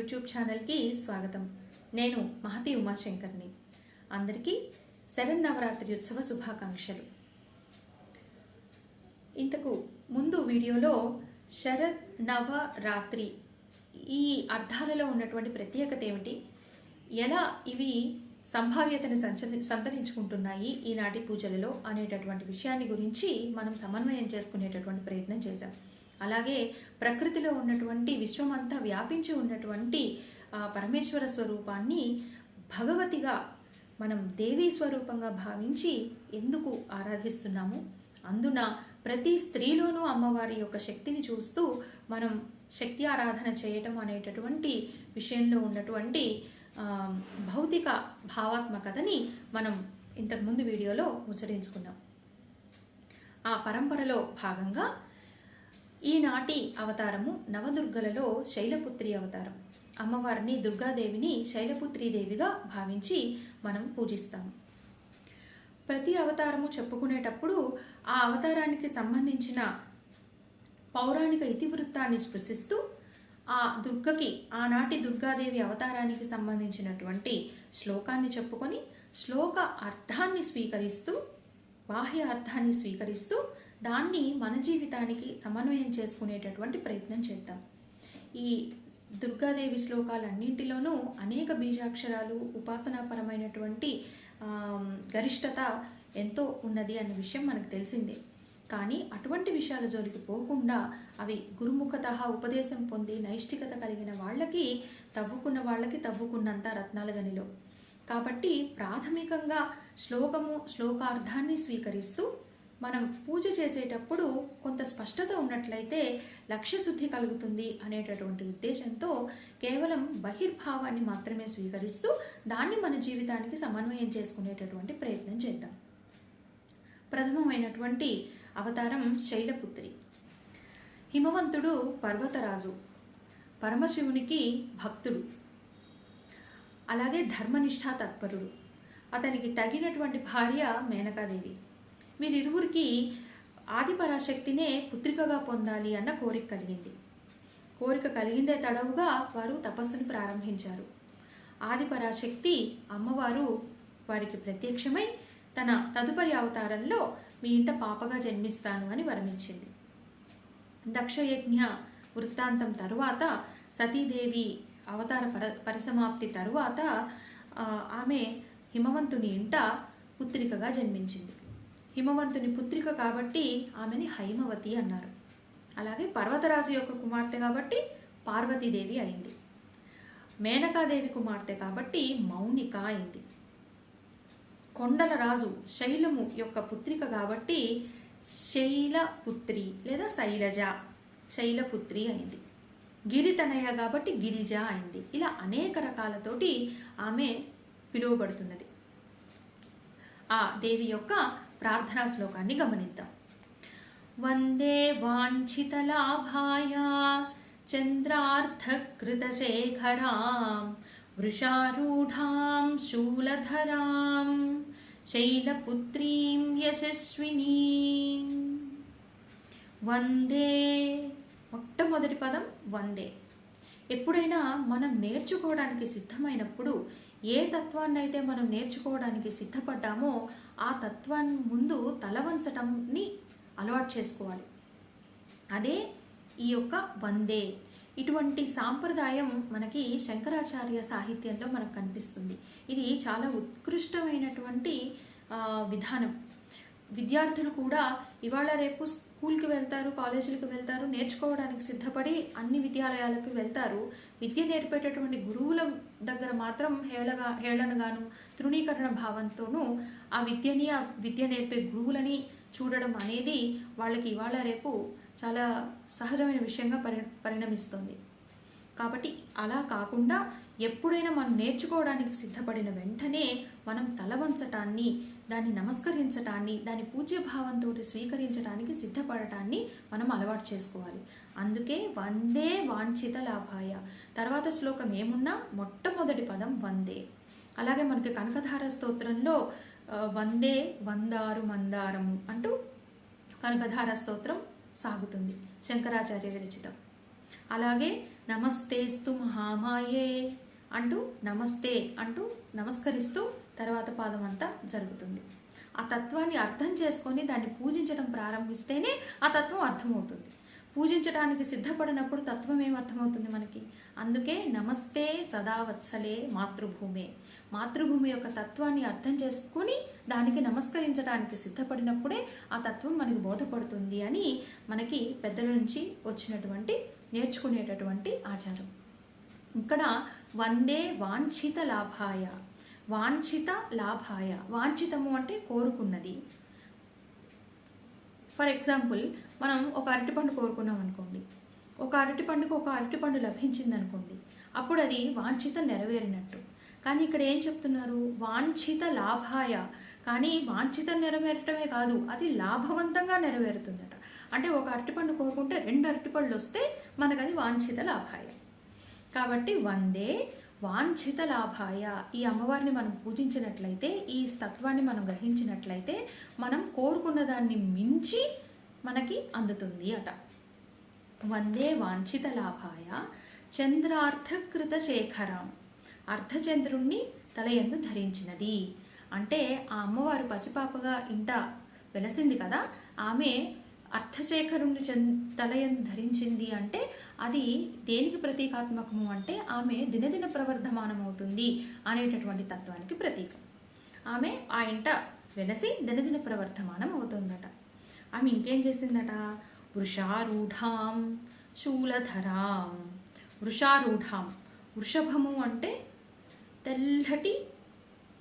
YouTube ఛానల్కి స్వాగతం. నేను మహతి ఉమాశంకర్ని. అందరికీ శరన్నవరాత్రి ఉత్సవ శుభాకాంక్షలు. ఇంతకు ముందు వీడియోలో శరద్ నవరాత్రి ఈ అర్థాలలో ఉన్నటువంటి ప్రత్యేకత ఏమిటి? ఎలా ఇవి సంభావ్యతను సంచ సంతరించుకుంటున్నాయి ఈనాటి పూజలలో అనేటటువంటి విషయాన్ని గురించి మనం సమన్వయం చేసుకునేటటువంటి ప్రయత్నం చేశాం. అలాగే ప్రకృతిలో ఉన్నటువంటి విశ్వమంతా వ్యాపించి ఉన్నటువంటి పరమేశ్వర స్వరూపాన్ని భగవతిగా మనం దేవీ స్వరూపంగా భావించి ఎందుకు ఆరాధిస్తున్నాము? అందున ప్రతి స్త్రీలోనూ అమ్మవారి యొక్క శక్తిని చూస్తూ మనం శక్తి ఆరాధన చేయటం అనేటటువంటి విషయంలో ఉన్నటువంటి భౌతిక భావాత్మకతని మనం ఇంతకుముందు వీడియోలో ముచ్చరించుకున్నాం ఆ పరంపరలో భాగంగా ఈనాటి అవతారము నవదుర్గలలో శైలపుత్రి అవతారం. అమ్మవారిని దుర్గాదేవిని శైలపుత్రీదేవిగా భావించి మనం పూజిస్తాము. ప్రతి అవతారము చెప్పుకునేటప్పుడు ఆ అవతారానికి సంబంధించిన పౌరాణిక ఇతివృత్తాన్ని స్పృశిస్తూ ఆ దుర్గకి ఆనాటి దుర్గాదేవి అవతారానికి సంబంధించినటువంటి శ్లోకాన్ని చెప్పుకొని శ్లోక అర్థాన్ని స్వీకరిస్తూ బాహ్య అర్థాన్ని స్వీకరిస్తూ దాన్ని మన జీవితానికి సమన్వయం చేసుకునేటటువంటి ప్రయత్నం చేద్దాం. ఈ దుర్గాదేవి శ్లోకాలన్నింటిలోనూ అనేక బీజాక్షరాలు ఉపాసనాపరమైనటువంటి గరిష్టత ఎంతో ఉన్నది అనే విషయం మనకు తెలిసిందే. కానీ అటువంటి విషయాల జోలికి పోకుండా అవి గురుముఖత ఉపదేశం పొంది నైష్టికత కలిగిన వాళ్ళకి తవ్వుకున్న వాళ్ళకి తవ్వుకున్నంత రత్నాల గనిలో. కాబట్టి ప్రాథమికంగా శ్లోకము శ్లోకార్థాన్ని స్వీకరిస్తూ మనం పూజ చేసేటప్పుడు కొంత స్పష్టత ఉన్నట్లయితే లక్ష్య శుద్ధి కలుగుతుంది అనేటటువంటి ఉద్దేశంతో కేవలం బహిర్భావాన్ని మాత్రమే స్వీకరిస్తూ దాన్ని మన జీవితానికి సమన్వయం చేసుకునేటటువంటి ప్రయత్నం చేద్దాం. ప్రథమమైనటువంటి అవతారం శైలపుత్రి. హిమవంతుడు పర్వతరాజు. పరమశివునికి భక్తుడు. అలాగే ధర్మనిష్ఠా తత్పరుడు. అతనికి తగినటువంటి భార్య మేనకాదేవి. వీరిరువురికి ఆదిపరాశక్తినే పుత్రికగా పొందాలి అన్న కోరిక కలిగింది. కోరిక కలిగిందే తడవుగా వారు తపస్సును ప్రారంభించారు. ఆదిపరాశక్తి అమ్మవారు వారికి ప్రత్యక్షమై తన తదుపరి అవతారంలో మీ ఇంట పాపగా జన్మిస్తాను అని వరమించింది. దక్షయజ్ఞ వృత్తాంతం తరువాత సతీదేవి అవతార పర పరిసమాప్తి తరువాత ఆమె హిమవంతుని ఇంట పుత్రికగా జన్మించింది. హిమవంతుని పుత్రిక కాబట్టి ఆమెని హైమవతి అన్నారు. అలాగే పర్వతరాజు యొక్క కుమార్తె కాబట్టి పార్వతీదేవి అయింది. మేనకాదేవి కుమార్తె కాబట్టి మౌనిక అయింది. కొండల రాజు శైలము యొక్క పుత్రిక కాబట్టి శైలపుత్రి లేదా శైలజ శైలపుత్రి అయింది. గిరితనయ కాబట్టి గిరిజ అయింది. ఇలా అనేక రకాలతోటి ఆమె పిలువబడుతున్నది. ఆ దేవి యొక్క ప్రార్థనా శ్లోకాన్ని గమనిద్దాం. వందే వాంఛితలాభాయ చంద్రార్థకృతశేఖరాం వృషారూఢాం శూలధరాం శైలపుత్రీం యశస్వినీ. వందే మొట్టమొదటి పదం వందే. ఎప్పుడైనా మనం నేర్చుకోవడానికి సిద్ధమైనప్పుడు ఏ తత్వాన్నైతే మనం నేర్చుకోవడానికి సిద్ధపడ్డామో ఆ తత్వాన్ని ముందు తలవంచటంని అలవాటు చేసుకోవాలి. అదే ఈ యొక్క వందే. ఇటువంటి సాంప్రదాయం మనకి శంకరాచార్య సాహిత్యంలో మనకు కనిపిస్తుంది. ఇది చాలా ఉత్కృష్టమైనటువంటి విధానం. విద్యార్థులు కూడా ఇవాళ రేపు స్కూల్కి వెళ్తారు కాలేజీలకు వెళ్తారు నేర్చుకోవడానికి సిద్ధపడి అన్ని విద్యాలయాలకు వెళ్తారు. విద్య నేర్పేటటువంటి గురువుల దగ్గర మాత్రం హేళగా హేళనగాను తృణీకరణ భావంతోనూ ఆ విద్యని ఆ విద్య నేర్పే గురువులని చూడడం అనేది వాళ్ళకి ఇవాళ రేపు చాలా సహజమైన విషయంగా పరి పరిణమిస్తుంది. కాబట్టి అలా కాకుండా ఎప్పుడైనా మనం నేర్చుకోవడానికి సిద్ధపడిన వెంటనే మనం తల వంచటాన్ని దాన్ని నమస్కరించటాన్ని దాని పూజ్యభావంతో స్వీకరించడానికి సిద్ధపడటాన్ని మనం అలవాటు చేసుకోవాలి. అందుకే వందే వాంఛిత లాభాయ. తర్వాత శ్లోకం ఏమున్నా మొట్టమొదటి పదం వందే. అలాగే మనకి కనకధార స్తోత్రంలో వందే వందారు మందారము అంటూ కనకధార స్తోత్రం సాగుతుంది. శంకరాచార్య విరచితం. అలాగే నమస్తేస్తు మహామాయే అంటూ నమస్తే అంటూ నమస్కరిస్తూ తర్వాత పాదం అంతా జరుగుతుంది. ఆ తత్వాన్ని అర్థం చేసుకొని దాన్ని పూజించడం ప్రారంభిస్తేనే ఆ తత్వం అర్థమవుతుంది. పూజించడానికి సిద్ధపడినప్పుడు తత్వం ఏమర్థమవుతుంది మనకి? అందుకే నమస్తే సదావత్సలే మాతృభూమే. మాతృభూమి యొక్క తత్వాన్ని అర్థం చేసుకుని దానికి నమస్కరించడానికి సిద్ధపడినప్పుడే ఆ తత్వం మనకి బోధపడుతుంది అని మనకి పెద్దల నుంచి వచ్చినటువంటి నేర్చుకునేటటువంటి ఆచారం. ఇక్కడ వందే వాంఛిత లాభాయ. వాంఛిత లాభాయ వాంఛితము అంటే కోరుకున్నది. ఫర్ ఎగ్జాంపుల్ మనం ఒక అరటిపండు కోరుకున్నాం అనుకోండి. ఒక అరటిపండుకు ఒక అరటిపండు లభించింది అనుకోండి. అప్పుడు అది వాంఛిత నెరవేరినట్టు. కానీ ఇక్కడ ఏం చెప్తున్నారు? వాంఛిత లాభాయ. కానీ వాంఛిత నెరవేరటమే కాదు అది లాభవంతంగా నెరవేరుతుందట. అంటే ఒక అరటిపండు కోరుకుంటే రెండు అరటిపళ్ళు వస్తే మనకది వాంఛిత లాభాయ. కాబట్టి వందే వాంఛిత లాభాయ ఈ అమ్మవారిని మనం పూజించినట్లయితే ఈ తత్వాన్ని మనం గ్రహించినట్లయితే మనం కోరుకున్న దాన్ని మించి మనకి అందుతుంది అట. వందే వాంఛిత లాభాయ చంద్రార్థకృత శేఖరం అర్ధచంద్రుణ్ణి తలయందు ధరించినది. అంటే ఆ అమ్మవారు పసిపాపగా ఇంట వెలసింది కదా ఆమె అర్థశేఖరుణ్ణి చెన్ తలయందు ధరించింది అంటే అది దేనికి ప్రతీకాత్మకము అంటే ఆమె దినదిన ప్రవర్ధమానమవుతుంది అనేటటువంటి తత్వానికి ప్రతీకం. ఆమె ఆ ఇంట వెలసి దినదిన ప్రవర్ధమానం అవుతుందట ఆమె ఇంకేం చేసిందట? వృషారూఢాం శూలధరాం. వృషారూఢాం వృషభము అంటే తెల్లటి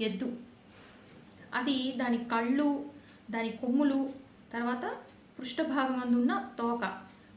ఎద్దు. అది దాని కళ్ళు దాని కొమ్ములు తర్వాత పృష్ఠభాగమందున్న తోక.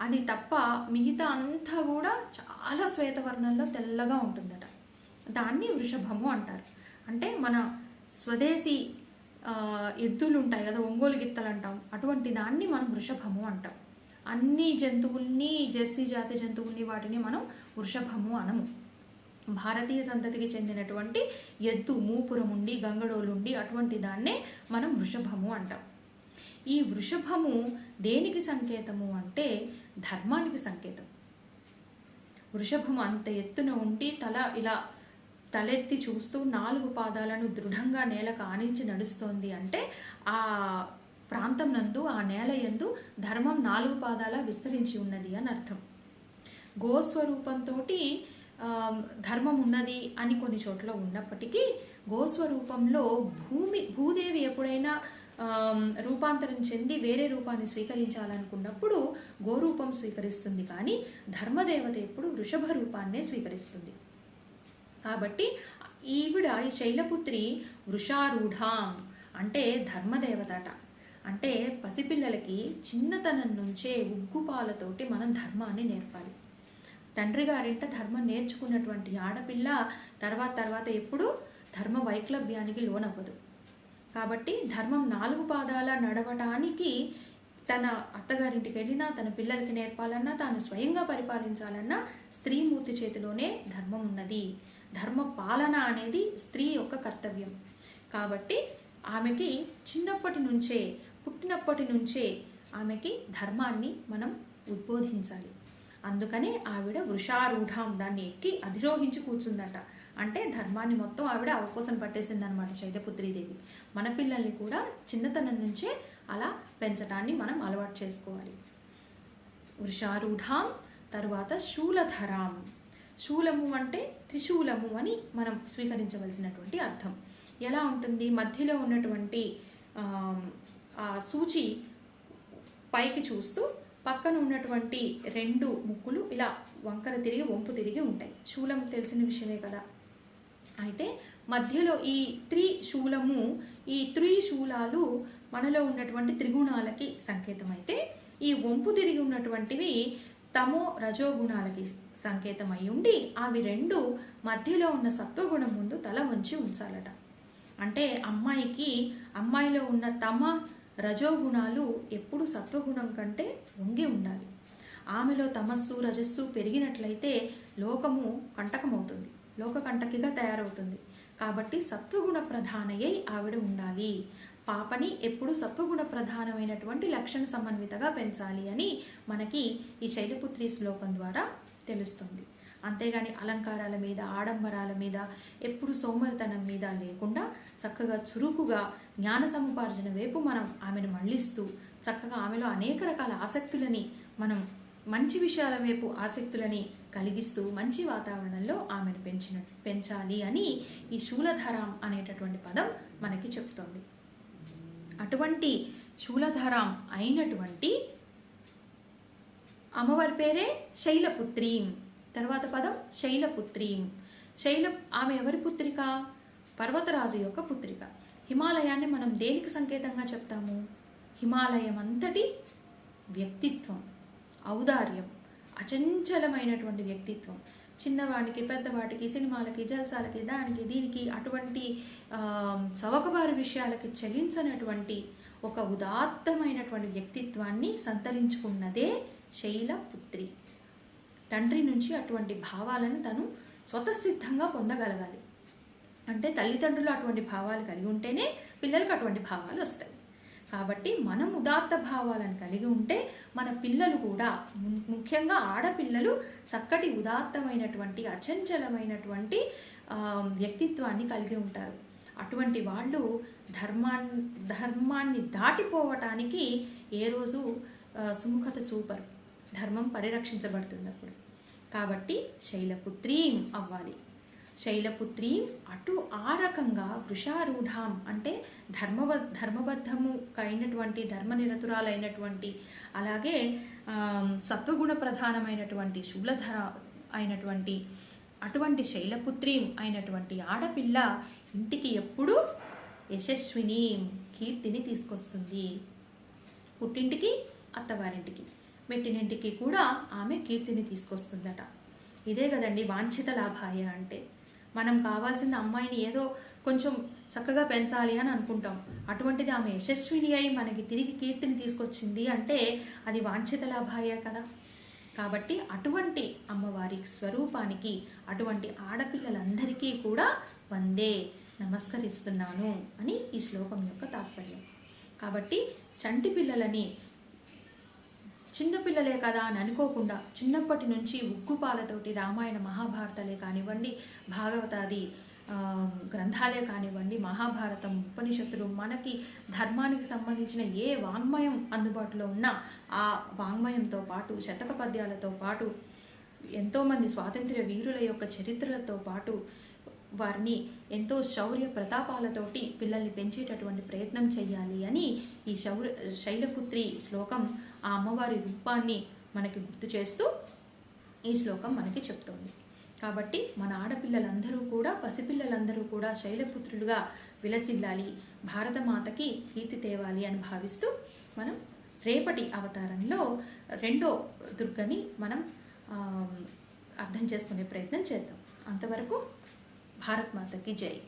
అది తప్ప మిగతా అంతా కూడా చాలా శ్వేతవర్ణంలో తెల్లగా ఉంటుందట. దాన్ని వృషభము అంటారు. అంటే మన స్వదేశీ ఎద్దులు ఉంటాయి కదా ఒంగోలు గిత్తలు అంటాం అటువంటి దాన్ని మనం వృషభము అంటాం. అన్ని జంతువుల్ని జెర్సీ జాతి జంతువుల్ని వాటిని మనం వృషభము అనము. భారతీయ సంతతికి చెందినటువంటి ఎద్దు మూపురముండి గంగడోలుండి అటువంటి దాన్నే మనం వృషభము అంటాం. ఈ వృషభము దేనికి సంకేతము అంటే ధర్మానికి సంకేతం. వృషభము అంత ఎత్తున ఉండి తల ఇలా తలెత్తి చూస్తూ నాలుగు పాదాలను దృఢంగా నేలకు ఆనించి నడుస్తోంది అంటే ఆ ప్రాంతం నందు ఆ నేల యందు ధర్మం నాలుగు పాదాల విస్తరించి ఉన్నది అని అర్థం. గోస్వరూపంతో ధర్మం ఉన్నది అని కొన్ని చోట్ల ఉన్నప్పటికీ గోస్వరూపంలో భూమి భూదేవి ఎప్పుడైనా రూపాంతరం చెంది వేరే రూపాన్ని స్వీకరించాలనుకున్నప్పుడు గోరూపం స్వీకరిస్తుంది కానీ ధర్మదేవత ఎప్పుడు వృషభ రూపాన్నే స్వీకరిస్తుంది. కాబట్టి ఈవిడ ఈ శైలపుత్రి వృషారూఢాం అంటే ధర్మదేవతట. అంటే పసిపిల్లలకి చిన్నతనం నుంచే ఉగ్గుపాలతోటి మనం ధర్మాన్ని నేర్పాలి. తండ్రి గారింట ధర్మం నేర్చుకున్నటువంటి ఆడపిల్ల తర్వాత తర్వాత ఎప్పుడు ధర్మ వైక్లభ్యానికి లోనవ్వదు. కాబట్టి ధర్మం నాలుగు పాదాల నడవటానికి తన అత్తగారింటికి వెళ్ళినా తన పిల్లలకి నేర్పాలన్నా తాను స్వయంగా పరిపాలించాలన్నా స్త్రీమూర్తి చేతిలోనే ధర్మం ఉన్నది. ధర్మ పాలన అనేది స్త్రీ యొక్క కర్తవ్యం. కాబట్టి ఆమెకి చిన్నప్పటి నుంచే పుట్టినప్పటి నుంచే ఆమెకి ధర్మాన్ని మనం ఉద్బోధించాలి. అందుకనే ఆవిడ వృషారూఢం దాన్ని ఎక్కి అధిరోహించి కూర్చుందట. అంటే ధర్మాన్ని మొత్తం ఆవిడ అవకోసం పట్టేసిందనమాట చైతపుత్రీదేవి. మన పిల్లల్ని కూడా చిన్నతనం నుంచే అలా పెంచడాన్ని మనం అలవాటు చేసుకోవాలి. వృషారూఢాం తరువాత శూలధరాం. శూలము అంటే త్రిశూలము అని మనం స్వీకరించవలసినటువంటి అర్థం. ఎలా ఉంటుంది? మధ్యలో ఉన్నటువంటి ఆ సూచి పైకి చూస్తూ పక్కన ఉన్నటువంటి రెండు ముక్కులు ఇలా వంకర తిరిగి వంపు తిరిగి ఉంటాయి. శూలం తెలిసిన విషయమే కదా. అయితే మధ్యలో ఈ త్రిశూలము ఈ త్రిశూలాలు మనలో ఉన్నటువంటి త్రిగుణాలకి సంకేతం అయితే ఈ వంపు తిరిగి ఉన్నటువంటివి తమో రజోగుణాలకి సంకేతం అయి ఉండి అవి రెండు మధ్యలో ఉన్న సత్వగుణం ముందు తల వంచి ఉంచాలట. అంటే అమ్మాయికి అమ్మాయిలో ఉన్న తమ రజోగుణాలు ఎప్పుడు సత్వగుణం కంటే వంగి ఉండాలి. ఆమెలో తమస్సు రజస్సు పెరిగినట్లయితే లోకము కంటకమవుతుంది. లోకకంటకిగా తయారవుతుంది. కాబట్టి సత్వగుణ ప్రధానయ్యై ఆవిడ ఉండాలి. పాపని ఎప్పుడు సత్వగుణ ప్రధానమైనటువంటి లక్షణ సమన్వితగా పెంచాలి అని మనకి ఈ శైలపుత్రి శ్లోకం ద్వారా తెలుస్తుంది. అంతేగాని అలంకారాల మీద ఆడంబరాల మీద ఎప్పుడు సోమరితనం మీద లేకుండా చక్కగా చురుకుగా జ్ఞాన సముపార్జన వైపు మనం ఆమెను మళ్ళిస్తూ చక్కగా ఆమెలో అనేక రకాల ఆసక్తులని మనం మంచి విషయాల వైపు ఆసక్తులని కలిగిస్తూ మంచి వాతావరణంలో ఆమెను పెంచిన పెంచాలి అని ఈ శూలధరాం అనేటటువంటి పదం మనకి చెప్తుంది. అటువంటి శూలధరాం అయినటువంటి అమ్మవారి పేరే శైలపుత్రీం. తర్వాత పదం శైలపుత్రీం. శైల ఆమె ఎవరి పుత్రిక? పర్వతరాజు యొక్క పుత్రిక. హిమాలయాన్ని మనం దేనికి సంకేతంగా చెప్తాము? హిమాలయం అంతటి వ్యక్తిత్వం. ఔదార్యం అచంచలమైనటువంటి వ్యక్తిత్వం. చిన్నవాడికి పెద్దవాటికి సినిమాలకి జల్సాలకి దానికి దీనికి అటువంటి చవకబారు విషయాలకి చెల్లించనటువంటి ఒక ఉదాత్తమైనటువంటి వ్యక్తిత్వాన్ని సంతరించుకున్నదే శైలపుత్రి తండ్రి నుంచి అటువంటి భావాలను తను స్వతసిద్ధంగా పొందగలగాలి. అంటే తల్లిదండ్రులు అటువంటి భావాలు కలిగి ఉంటేనే పిల్లలకు అటువంటి భావాలు వస్తాయి. కాబట్టి మనం ఉదాత్త భావాలను కలిగి ఉంటే మన పిల్లలు కూడా ము- ముఖ్యంగా ఆడపిల్లలు చక్కటి ఉదాత్తమైనటువంటి అచంచలమైనటువంటి వ్యక్తిత్వాన్ని కలిగి ఉంటారు. అటువంటి వాళ్ళు ధర్మాన్ని ధర్మాన్ని దాటిపోవటానికి ఏ రోజు సుముఖత చూపరు. ధర్మం పరిరక్షించబడుతుంది అప్పుడు కాబట్టి శైలపుత్రీం అవ్వాలి. శైలపుత్రీం అటు ఆ రకంగా వృషారూఢాం అంటే ధర్మబ ధర్మబద్ధము అయినటువంటి ధర్మనిరతురాలైనటువంటి అలాగే సత్వగుణ ప్రధానమైనటువంటి శూలధర అయినటువంటి అటువంటి శైలపుత్రీం అయినటువంటి ఆడపిల్ల ఇంటికి ఎప్పుడూ యశస్విని కీర్తిని తీసుకొస్తుంది. పుట్టింటికి అత్తవారింటికి మెట్టినింటికి కూడా ఆమె కీర్తిని తీసుకొస్తుందట. ఇదే కదండి వాంఛిత లాభాయ అంటే. మనం కావాల్సిన అమ్మాయిని ఏదో కొంచెం చక్కగా పెంచాలి అని అనుకుంటాం. అటువంటిది ఆమె యశస్విని అయి మనకి తిరిగి కీర్తిని తీసుకొచ్చింది అంటే అది వాంఛిత లాభాయే కదా. కాబట్టి అటువంటి అమ్మవారి స్వరూపానికి అటువంటి ఆడపిల్లలందరికీ కూడా వందే నమస్కరిస్తున్నాను అని ఈ శ్లోకం యొక్క తాత్పర్యం. కాబట్టి చంటి పిల్లలని చిన్నపిల్లలే కదా అని అనుకోకుండా చిన్నప్పటి నుంచి ఉగ్గుపాలతోటి రామాయణ మహాభారతాలే కానివ్వండి భాగవతాది గ్రంథాలే కానివ్వండి మహాభారతం ఉపనిషత్తులు మనకి ధర్మానికి సంబంధించిన ఏ వాంగ్మయం అందుబాటులో ఉన్నా ఆ వాంగ్మయంతో పాటు శతక పద్యాలతో పాటు ఎంతోమంది స్వాతంత్ర్య వీరుల యొక్క చరిత్రలతో పాటు వారిని ఎంతో శౌర్య ప్రతాపాలతోటి పిల్లల్ని పెంచేటటువంటి ప్రయత్నం చేయాలి అని ఈ శౌర్య శైలపుత్రి శ్లోకం ఆ అమ్మవారి రూపాన్ని మనకి గుర్తు చేస్తూ ఈ శ్లోకం మనకి చెప్తోంది. కాబట్టి మన ఆడపిల్లలందరూ కూడా పసిపిల్లలందరూ కూడా శైలపుత్రులుగా విలసిల్లాలి భారతమాతకి కీర్తి తేవాలి అని భావిస్తూ మనం రేపటి అవతారంలో రెండో దుర్గని మనం అర్థం చేసుకునే ప్రయత్నం చేద్దాం. అంతవరకు भारत माता की जय।